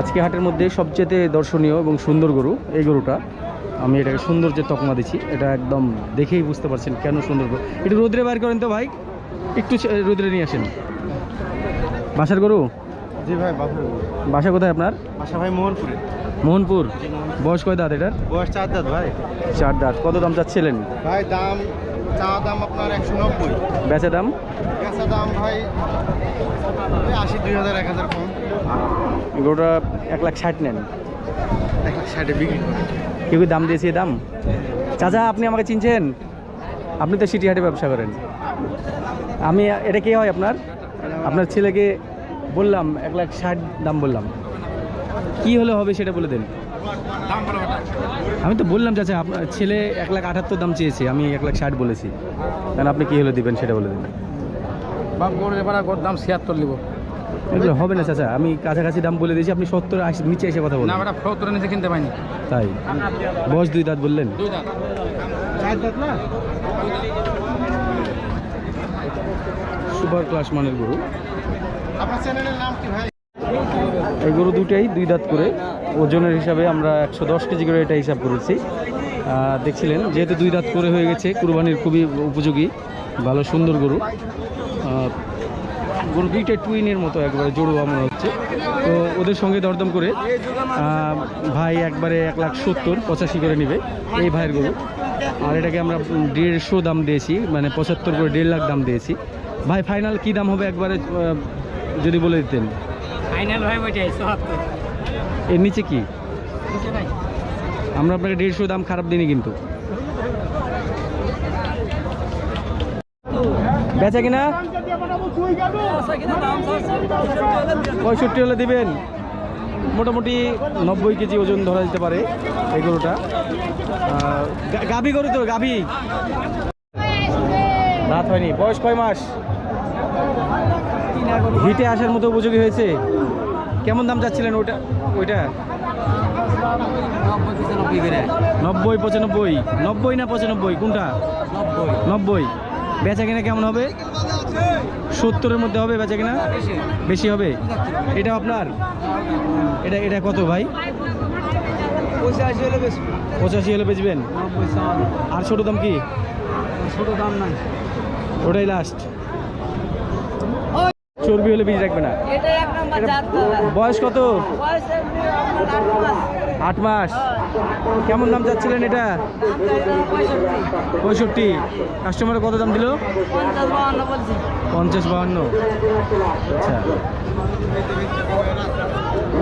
আজকে হাটের মধ্যে সবচেয়ে দর্শনীয় এবং সুন্দর গরু এই গরুটা। আমি এটাকে সৌন্দর্যের তকমা দিচ্ছি। এটা একদম দেখেই বুঝতে পারছেন কেন সুন্দর গরু। একটু রোদ্রে বাইর করেন তো ভাই। একটু রোদ্রে নিয়ে আসেন। বাসার গরু? জি ভাই বাসা কোথায় আপনার? আশা ভাই মোহনপুরে। মোহনপুর। বয়স কয় দাঁত এটার? বয়স চার দাঁত ভাই। চার দাঁত। কত দাম চাচ্ছিলেন? ভাই দাম চা দাম আপনার একশো নব্বই। বেচা দাম? কাঁচা দাম ভাই আশি দুই হাজার এক হাজার কম। গরুটা এক লাখ ষাট নেন। এক লাখ ষাটে বিক্রি করে। কেউ কি দাম দিয়েছে দাম? চাচা আপনি আমাকে চিনছেন? আপনি তো সিটি হাটে ব্যবসা করেন। আমি এটা কে হয় আপনার? আপনার ছেলেকে বললাম এক লাখ ষাট দাম বললাম। কি হলে হবে সেটা বলে দেন। আমি তো বললাম চাচা আপনার ছেলে এক লাখ আটাত্তর দাম চেয়েছে আমি এক লাখ ষাট বলেছি। কারণ আপনি কী হলে দিবেন সেটা বলে দেন। বাপ গরু এবার ওর দাম ছিয়াত্তর নিব। এগুলো হবে না চাচা আমি কাছাকাছি দাম বলে দিয়েছি আপনি সত্তর আশি নিচে এসে কথা বলুন। বেটা সত্তরের নিচে কিনতে পাইনি তাই? বয়স দুই দাঁত বললেন? দুই দাঁত। চার দাঁত না? সুপার ক্লাস মানের গরু। আপনার চ্যানেলের নাম কি ভাই? এই গরু দুটাই দুই দাঁত করে। ওজনের হিসাবে আমরা একশো দশ কেজি করে এটা হিসাব করেছি। দেখছিলেন, যেহেতু দুই দাঁত করে হয়ে গেছে, কুরবানির খুবই উপযোগী, ভালো, সুন্দর গরু। গরু দুইটা টুইনের মতো একবারে জড়ুয়া মনে হচ্ছে। তো ওদের সঙ্গে দরদম করে ভাই একবারে এক লাখ সত্তর, পঁচাশি করে নেবে এই ভাইয়ের গরু। আর এটাকে আমরা দেড়শো দাম দিয়েছি মানে পঁচাত্তর করে দেড় লাখ দাম দিয়েছি। ভাই ফাইনাল কি দাম হবে একবারে যদি বলে দিতেন? ফাইনাল ভাই ওইটাই চুয়াত্তর এর নিচে কি? আমরা আপনাকে দেড়শো দাম খারাপ দিনই কিন্তু। বেচা কিনা? পঁয়ষট্টি হলে দিবেন। মোটামুটি নব্বই কেজি ওজন ধরা যেতে পারে এই গরুটা। আহ, গাভী গরু তো গাভী। রাত হয়নি বয়স কয় মাস? হিটে আসার মতো উপযোগী হয়েছে। কেমন দাম চাচ্ছিলেন ওইটা ওইটা? নব্বই পঁচানব্বই। নব্বই না পঁচানব্বই? কোনটা? নব্বই। বেচা কিনা কেমন হবে? সত্তরের মধ্যে হবে বেচা কিনা? বেশি হবে? এটা আপনার? এটা এটা কত ভাই? পঁচাশি হলে বেশি। পঁচাশি হলে বেচবেন? আর ছোটো দাম কি? ছোট দাম নাই। ওটাই লাস্ট চর্বি হলে বীজ রাখবে না। বয়স কত আট মাস। কেমন দাম চাচ্ছিলেন এটা পঁয়ষট্টি। কাস্টমারে কত দাম দিল। পঞ্চাশ বাহান্ন আচ্ছা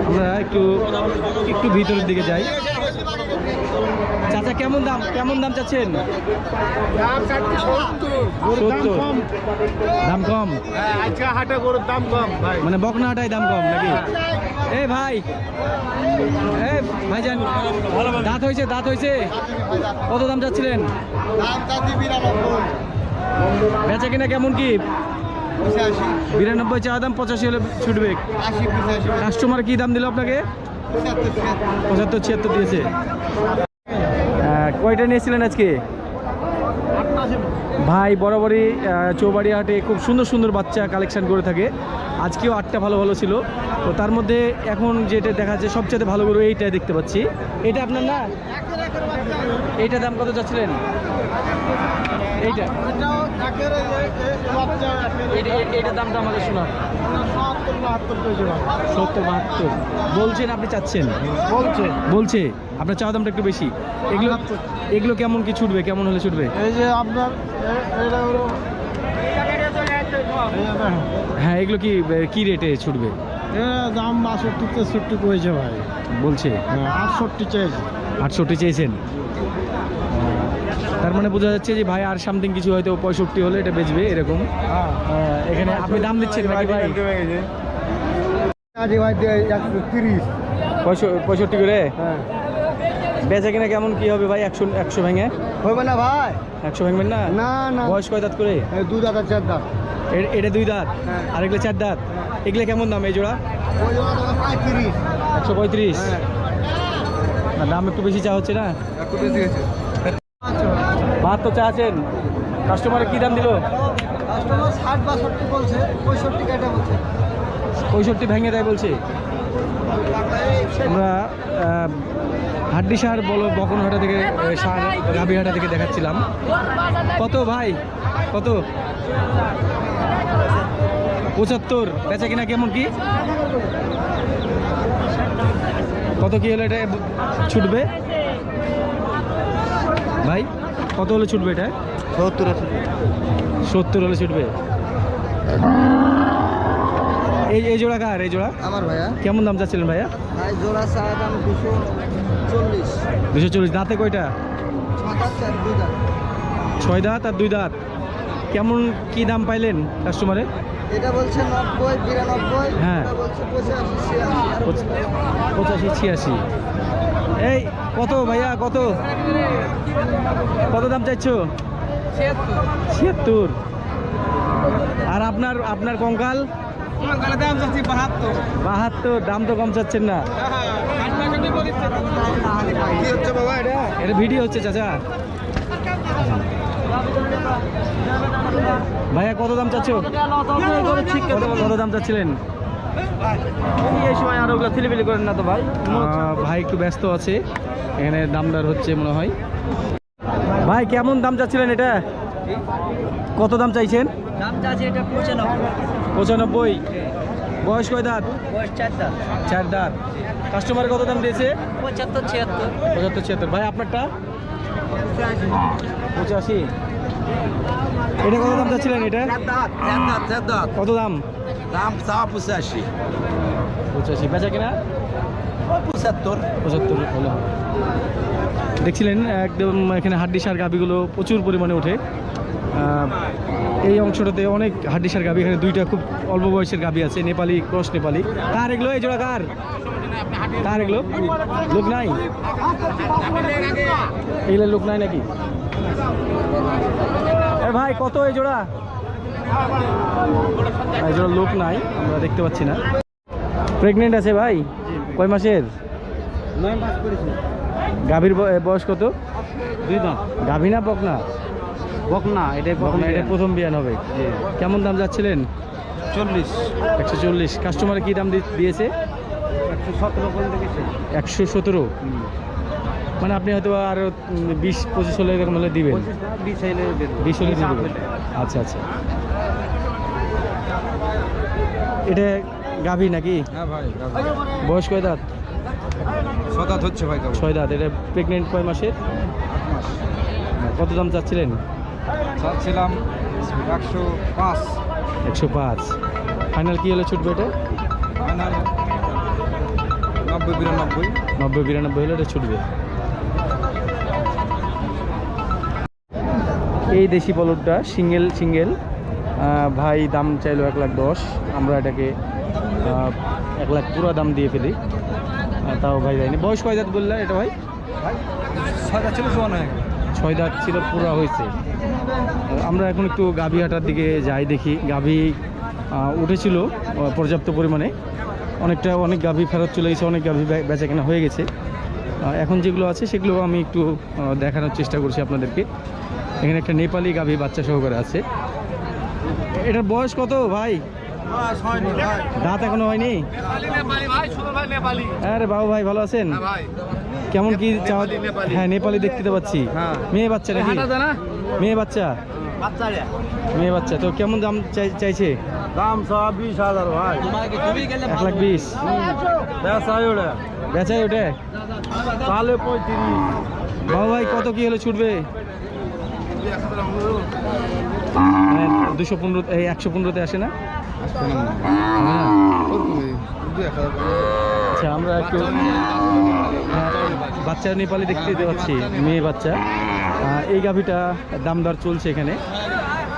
আমরা একটু একটু ভিতরের দিকে যাই চাচা কেমন দাম? কেমন দাম চাচ্ছেন? দাম কম। দাম ভাই। মানে বকনাটাই দাম কম নাকি? এই ভাই এই ভাইজান দাঁত হয়েছে দাঁত হয়েছে। কত দাম চাচ্ছিলেন? দাম বেচা কিনা কেমন কি? বিরানব্বই চা দাম পঁচাশি হলে ছুটবে। কাস্টমার কি দাম দিল আপনাকে? পঁচাত্তর ছিয়াত্তর দিয়েছে। কয়টা নিয়েছিলেন আজকে? ভাই, বরাবরই চৌবাড়ি হাটে খুব সুন্দর সুন্দর বাচ্চা কালেকশন করে থাকে। আজকেও আটটা ভালো ভালো ছিল। তো তার মধ্যে এখন যেটা দেখা যাচ্ছে সবচেয়ে ভালো গরু এইটাই দেখতে পাচ্ছি। এটা আপনার না? এইটা দাম কত চাচ্ছিলেন এইটা? এইটার দামটা সত্তর বাহাত্তর বলছেন আপনি চাচ্ছেন? বলছে। বলছে। আপনার চাওয়া দামটা একটু বেশি। এগুলো এগুলো কেমন কি ছুটবে? কেমন হলে ছুটবে? এই যে আপনার এটা হ্যাঁ এগুলো কি কি রেটে ছুটবে? দাম বাষট্টি তেষট্টি করেছে ভাই। বলছে। হ্যাঁ আটষট্টি চাইছে। আটষট্টি চেয়েছেন তার মানে বোঝা যাচ্ছে যে ভাই আর সামথিং কিছু হয়তো পঁয়ষট্টি হলে এটা বেচবে এরকম। হ্যাঁ এখানে আপনি দাম দিচ্ছেন নাকি ভাই? পঁয়ষট্টি করে? হ্যাঁ। বেচা কিনা কেমন কি হবে ভাই একশো একশো ভেঙে? হবে না ভাই। একশো ভেঙবেন না? না না। বয়স কয় দাঁত করে? দু চার দাঁত। এটা দুই দাঁত? হ্যাঁ। আর এগুলো চার দাঁত? এগুলো কেমন দাম এই জোড়া? একশো পঁয়ত্রিশ? হ্যাঁ। দাম একটু বেশি চা হচ্ছে না? একটু বেশি গেছে বাহাত্তর চা আছেন কাস্টমারে কী দাম দিল? কাস্টমার ষাট বাষট্টি বলছে পঁয়ষট্টি কেটে বলছে। পঁয়ষট্টি ভেঙে দেয় বলছে। আমরা আহ, হাড্ডিসার বলো বকনহাটা থেকে সার গাভীহাটা থেকে দেখাচ্ছিলাম। কত ভাই? কত? পঁচাত্তর। বেচা কিনা কেমন কি? কত কি হলে এটা? ছুটবে? ভাই? কত হলে ছুটবে এটা? সত্তর সত্তর হলে ছুটবে? এই এই জোড়া কার? এই জোড়া? আমার ভাইয়া। কেমন দাম চাচ্ছিলেন ভাইয়া? জোড়া চা দাম দুশো চল্লিশ। দুশো চল্লিশ। দাঁতে কয়টা? ছয় দাঁত আর দুই দাঁত। কেমন কি দাম পাইলেন কাস্টমারে এটা বলছে নব্বই বিরানব্বই হ্যাঁ। পঁচাশি ছিয়াশি। এই, কত ভাইয়া, কত? কত দাম চাইছো? ছিয়াত্তর। আর আপনার আপনার কঙ্কাল? বাহাত্তর, দাম তো কম চাচ্ছেন না। এটা ভিডিও হচ্ছে, চাচা। ভাইয়া, কত দাম চাচ্ছ? কত দাম চাচ্ছিলেন? এই সময় আর ওগুলো ছিলিবিলি করেন না তো ভাই? ভাই একটু ব্যস্ত আছে। এখানে দামদার হচ্ছে মনে হয়। ভাই কেমন দাম চাচ্ছিলেন এটা? কত দাম চাইছেন? দাম চাচ্ছে এটা পঁচানব্বই। পঁচানব্বই। বয়স কয় দাঁত? বয়স চার দাম চার দাঁত। কাস্টমার কত দাম দিয়েছে? পঁচাত্তর ছিয়াত্তর। পঁচাত্তর ছিয়াত্তর। ভাই আপনারটা? পঁচাশি। এটা কত দাম চাচ্ছিলেন এটা? কত দাম? দাম চা পঁচাশি পঁচাশি বেচা কিনা পঁচাত্তর পঁচাত্তর হলো দেখছিলেন একদম এখানে হাড্ডি সার গাভিগুলো প্রচুর পরিমাণে ওঠে। এই অংশটাতে অনেক হাড্ডি সার গাভি এখানে দুইটা খুব অল্প বয়সের গাভি আছে নেপালি ক্রস নেপালি। কার এগুলো? এই জোড়া কার? কার এগুলো? লোক নাই? এগুলো লোক নাই নাকি? ভাই কত এই জোড়া? এই জোড়া লোক নাই আমরা দেখতে পাচ্ছি না। প্রেগনেন্ট আছে ভাই? কয় মাসের? গাভীর বয়স কত? দুই দাম গাভী না বকনা? বক না এটাই বকনা এটা প্রথম বিয়ান হবে। কেমন দাম যাচ্ছিলেন? চল্লিশ। একশো চল্লিশ। কাস্টমার কি দাম দিয়েছে? একশো সতেরো মানে আপনি হয়তো আরও বিশ পঁচিশ হলে এরকম হলে দিবেন। বিশ হলে দিবেন। আচ্ছা আচ্ছা। এটা গাভী নাকি? হ্যাঁ ভাই বয়স কয় দাঁত? সদাত হচ্ছে ভাই ছয় দাঁত এটা প্রেগনেন্ট কয় মাসের? কত দাম চাচ্ছিলেন? চাচ্ছিলাম একশো পাঁচ। একশো পাঁচ। ফাইনাল কি হলে ছুটবে এটা? ফাইনাল নব্বই বিরানব্বই। নব্বই বিরানব্বই হলে এটা ছুটবে। এই দেশি পলটটা সিঙ্গেল সিঙ্গেল। ভাই দাম চাইলো এক লাখ দশ। আমরা এটাকে এক লাখ পুরো দাম দিয়ে ফেলি। তাও ভাই যায়নি বয়স কয় দাঁত বললে এটা ভাই? ছয়টা ছিল জোয়ান হয়ে ছয় দাঁত ছিল পুরো হয়েছে। আমরা এখন একটু গাভী হাটার দিকে যাই দেখি। গাভী উঠেছিল পর্যাপ্ত পরিমাণে। অনেকটা অনেক গাভী ফেরত চলে গেছে অনেক গাভী বেচা কেনা হয়ে গেছে। এখন যেগুলো আছে সেগুলো আমি একটু দেখানোর চেষ্টা করছি আপনাদেরকে। এখানে একটা নেপালি গাভী বাচ্চা সহকারে আছে। এটার বয়স কত ভাই? দাঁত এখনও হয়নি? আরে বাবু ভাই ভালো আছেন? কেমন কি হ্যাঁ নেপালি দেখতে পাচ্ছি। হ্যাঁ। মেয়ে বাচ্চা নাকি? মেয়ে বাচ্চা? মেয়ে বাচ্চা। তো কেমন দাম চাই- চাইছে? দাম সব বিশ হাজার ভাই। এক লাখ বিশ। বেসাই ওটা বেচাই ওটা? তাহলে পঁয়ত্রিশ। বাবু ভাই কত কি হলে ছুটবে? দুশো পনেরো এই একশো পনেরোতে আসে না। আচ্ছা আমরা একটু বাচ্চা নেপালি দেখতে পাচ্ছি মেয়ে বাচ্চা। এই গাভিটা দাম দর চলছে এখানে।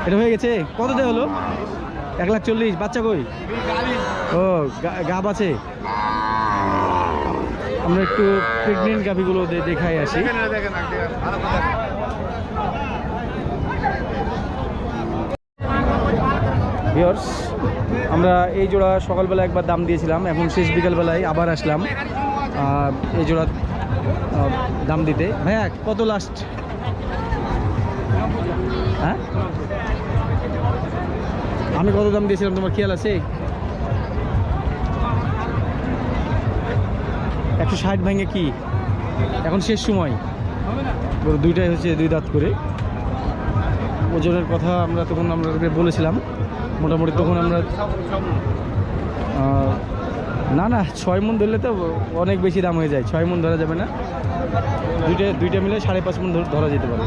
এটা হয়ে গেছে? কত দেওয়া হলো? এক লাখ চল্লিশ বাচ্চা কই? ও গাব আছে। আমরা একটু প্রেগনেন্ট গাভিগুলো দেখাই আসি। ভিওর্স আমরা এই জোড়া সকালবেলা একবার দাম দিয়েছিলাম, এখন শেষ বিকালবেলায় আবার আসলাম। এই জোড়া দাম দিতে। ভাইয়া, কত লাস্ট হ্যাঁ? আমি কত দাম দিয়েছিলাম, তোমার খেয়াল আছে? একশো ষাট ভেঙে কি? এখন শেষ সময়। দুইটাই হচ্ছে দুই দাঁত করে। ওজনের কথা আমরা তখন আমরা বলেছিলাম। মোটামুটি তখন আমরা না না, ছয় মন ধরলে তো অনেক বেশি দাম হয়ে যায়। ছয় মন ধরা যাবে না। দুইটা দুইটা মিলে সাড়ে পাঁচ মন ধর- যেতে পারে।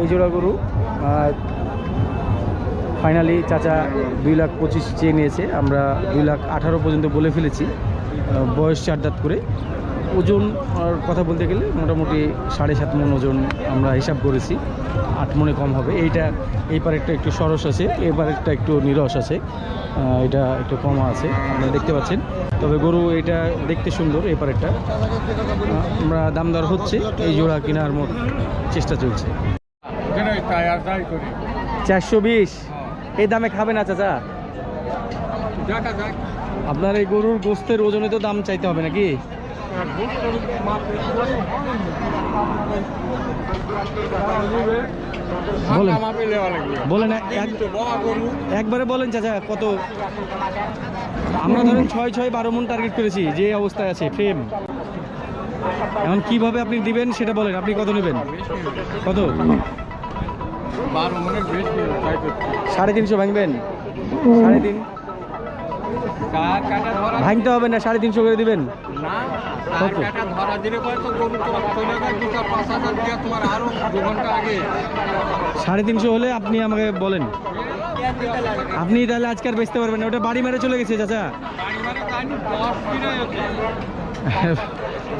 এই জোড়া গরু ফাইনালি চাচা দুই লাখ পঁচিশ চেয়ে নিয়েছে। আমরা দুই লাখ আঠারো পর্যন্ত বলে ফেলেছি। বয়স চার দাঁত করে। ওজন আর কথা বলতে গেলে মোটামুটি সাড়ে সাত মন ওজন আমরা হিসাব করেছি। আট মনে কম হবে। এইটা এই পারেরটা একটু সরস আছে এই পারেরটা একটু নিরস আছে। এটা একটু কম আছে আপনারা দেখতে পাচ্ছেন। তবে গরু এটা দেখতে সুন্দর এই পারেরটা। আহ, আমরা দাম দর হচ্ছে এই জোড়া কেনার মত চেষ্টা চলছে। চারশো বিশ। এই দামে খাবে না চাচা? আপনার এই গরুর গোস্তের ওজনে তো দাম চাইতে হবে নাকি? বলেন। বলেন একবারে বলেন চাচা কত? আমরা ধরেন ছয় ছয় বারো মন টার্গেট করেছি যে অবস্থায় আছে ফ্রেম এখন কীভাবে আপনি দিবেন সেটা বলেন আপনি কত নেবেন? কত? সাড়ে তিনশো ভাঙবেন? সাড়ে তিন ভাঙতে হবে না সাড়ে তিনশো করে দিবেন। সাড়ে তিনশো হলে আপনি আমাকে বলেন। আপনি তাহলে আজকে আর বেচতে পারবেন না। ওটা বাড়ি মেরে চলে গেছে চাচা।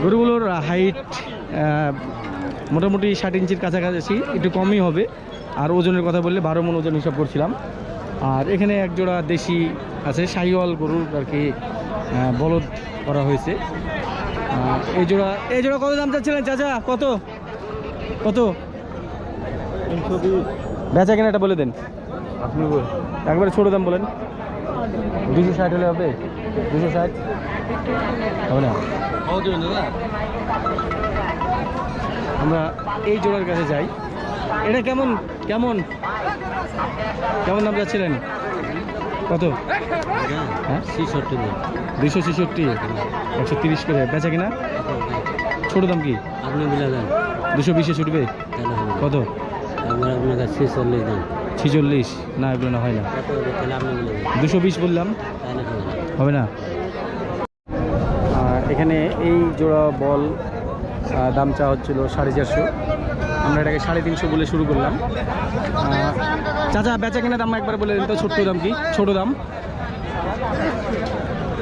গরুগুলোর হাইট মোটামুটি ষাট ইঞ্চির কাছাকাছি একটু কমই হবে। আর ওজনের কথা বললে বারো মন ওজন হিসাব করছিলাম। আর এখানে একজোড়া দেশি আছে শাহিওয়াল গরুর আর কি বলদ করা হয়েছে। এই জোড়া এই জোড়া কত দাম চাচ্ছিলেন চাচা? কত? কত? বেচা কেনা এটা বলে দেন। আপনি একবারে ছোটো দাম বলেন। দুশো ষাট হলে হবে। দুশো ষাট। হবে না? আমরা এই জোড়ার কাছে যাই। এটা কেমন কেমন? কেমন দাম যাচ্ছিলেন কত? হ্যাঁ? ছিষট্টি দুইশো ছেষট্টি। একশো তিরিশ করে। বেচা কিনা? ছোট দাম কি? আপনি বলে দেন। দুশো বিশে ছুটবে? কত? একবার আপনার কাছে ছিচল্লিশ ছিচল্লিশ? না এগুলো না হয় না। দুশো বিশ বললাম। হবে না? এখানে এই জোড়া বল দাম চা হচ্ছিল সাড়ে চারশো। আমরা এটাকে সাড়ে তিনশো বলে শুরু করলাম। চাচা বেচা কেনার দাম একবার বলে দিন তো ছোট্ট দাম কি? ছোট দাম?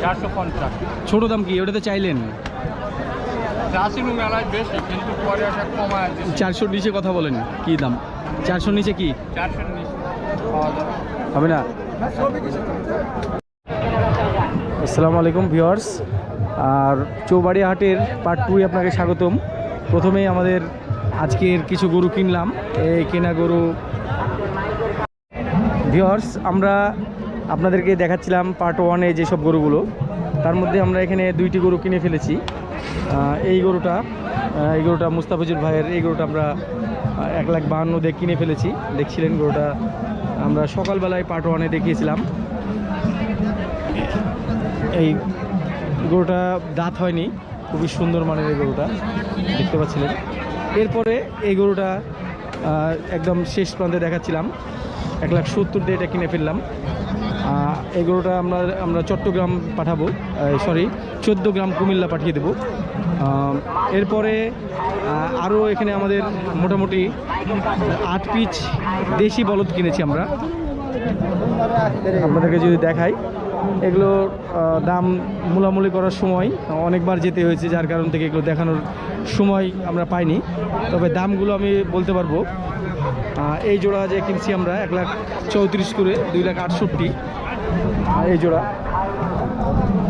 চারশো পঞ্চাশ। ছোট দাম কি? ওটা তো চাইলেন চারশোর নিচে কথা বলেন কি দাম? চারশোর নিচে কি? হবে না? আসসালামু আলাইকুম ভিউয়ার্স। আর চৌবাড়ি হাটের পার্ট টুই আপনাকে স্বাগতম। প্রথমেই আমাদের আজকের কিছু গরু কিনলাম। এই কেনা গরু ভিউয়ার্স, আমরা আপনাদেরকে দেখাচ্ছিলাম পার্ট ওয়ানে যেসব গরুগুলো, তার মধ্যে আমরা এখানে দুইটি গরু কিনে ফেলেছি। এই গরুটা এই গরুটা মুস্তাফিজুর ভাইয়ের, এই গরুটা আমরা এক লাখ বাহান্ন দিয়ে কিনে ফেলেছি। দেখছিলেন গরুটা, আমরা সকালবেলায় পার্ট ওয়ানে দেখিয়েছিলাম। এই গরুটা দাঁত হয়নি, খুবই সুন্দর মানের এই গরুটা, দেখতে পাচ্ছিলেন। এরপরে এই গরুটা একদম শেষ প্রান্তে দেখাচ্ছিলাম। এক লাখ সত্তর দিয়ে এটা কিনে ফেললাম। গরুটা আমরা আমরা চট্টগ্রাম পাঠাবো। সরি চোদ্দ গ্রাম কুমিল্লা পাঠিয়ে দেবো। এরপরে আরও এখানে আমাদের মোটামুটি আট পিচ দেশি বলদ কিনেছি আমরা। আপনাদেরকে যদি দেখাই, এগুলো দাম মূলামূলি করার সময়, অনেকবার যেতে হয়েছে, যার কারণ থেকে এগুলো দেখানোর সময় আমরা পাইনি। তবে দামগুলো আমি বলতে পারব। এই জোড়া যে কিনছি আমরা এক লাখ চৌত্রিশ করে দুই লাখ আটষট্টি। আহ, এই জোড়া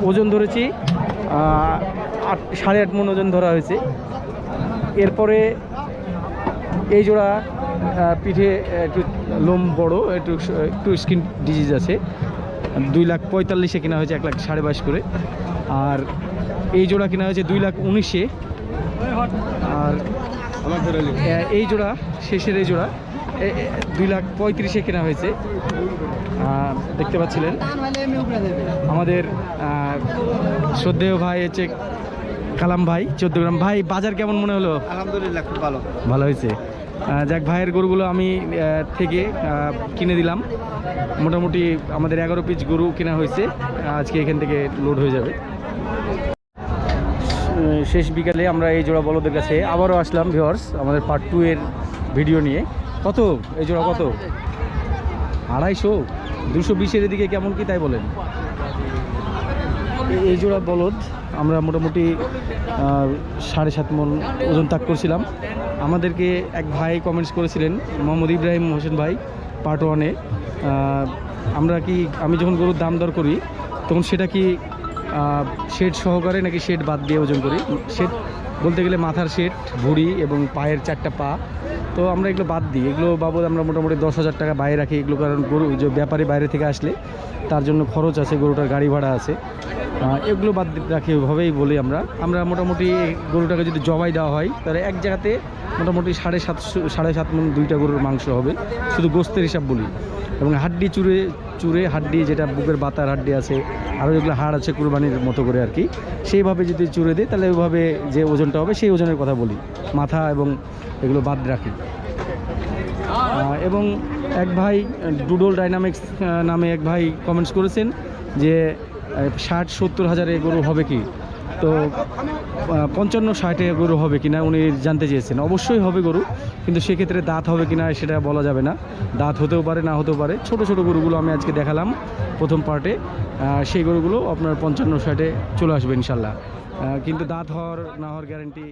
ওজন ধরেছি আট সাড়ে আট মন ওজন ধরা হয়েছে। এরপরে এই জোড়া পিঠে একটু লোম বড় একটু একটু স্কিন ডিজিজ আছে। দুই লাখ পঁয়তাল্লিশে কেনা হয়েছে এক লাখ সাড়ে বাইশ করে। আর এই জোড়া কেনা হয়েছে দুই লাখ উনিশে। আর এই জোড়া শেষের এই জোড়া। দুই লাখ পঁয়ত্রিশে কেনা হয়েছে। দেখতে পাচ্ছিলেন। আমাদের শ্রদ্ধেয় ভাই হচ্ছে কালাম ভাই চোদ্দ গ্রাম। ভাই বাজার কেমন মনে হলো? আলহামদুলিল্লাহ খুব ভালো। ভালো হয়েছে। যাক ভাইয়ের গরুগুলো আমি থেকে কিনে দিলাম। মোটামুটি আমাদের এগারো পিস গরু কেনা হয়েছে। আজকে এখান থেকে লোড হয়ে যাবে। শেষ বিকালে আমরা এই জোড়া বলদের কাছে আবারও আসলাম ভিওর্স আমাদের পার্ট টু এর ভিডিও নিয়ে। কত? এই জোড়া কত? আড়াইশো? দুশো বিশের দিকে কেমন কি তাই বলেন? এই জোড়া বলদ, আমরা মোটামুটি সাড়ে সাত মন ওজন তাক করছিলাম। আমাদেরকে এক ভাই কমেন্টস করেছিলেন, মোহাম্মদ ইব্রাহিম হোসেন ভাই পার্ট ওয়ানে আমরা কি, আমি যখন গরুর দাম দর করি, তখন সেটা কি শেড সহকারে নাকি শেড বাদ দিয়ে ওজন করি? শেড বলতে গেলে মাথার শেড ভুঁড়ি এবং পায়ের চারটা পা। তো আমরা এগুলো বাদ দিই। এগুলো বাবদ আমরা মোটামুটি দশ হাজার টাকা বাইরে রাখি। এগুলো কারণ গরু, যে ব্যাপারী বাইরে থেকে আসলে তার জন্য খরচ আছে, গরুটার গাড়ি ভাড়া আছে। এগুলো বাদ রাখি ওইভাবেই বলি আমরা। আমরা মোটামুটি গরুটাকে যদি জবাই দেওয়া হয়, তাহলে এক জায়গাতে মোটামুটি সাড়ে সাতশো, সাড়ে সাত মন দুইটা গরুর মাংস হবে। শুধু গোস্তের হিসাব বলি। এবং হাড্ডি, চুরে চুরে হাড্ডি, যেটা বুকের বাতার হাড্ডি আছে আরও যেগুলো হাড় আছে কুরবানির মতো করে আর কি, সেইভাবে যদি চুরে দিই, তাহলে ওইভাবে যে ওজনটা হবে, সেই ওজনের কথা বলি। মাথা এবং এগুলো বাদ রাখি। এবং এক ভাই, ডুডল ডাইনামিক্স নামে এক ভাই কমেন্টস করেছেন যে ষাট সত্তর হাজারে গরু হবে কি? তো পঞ্চান্ন ষাটে গরু হবে কিনা উনি জানতে চেয়েছেন। অবশ্যই হবে গরু, কিন্তু সেক্ষেত্রে দাঁত হবে কিনা সেটা বলা যাবে না। দাঁত হতেও পারে, না হতেও পারে। ছোট ছোট গরুগুলো আমি আজকে দেখালাম প্রথম পার্টে। সেই গরুগুলো আপনার পঞ্চান্ন ষাটে চলে আসবে ইনশাল্লাহ। কিন্তু দাঁত হওয়ার, না হওয়ার গ্যারান্টি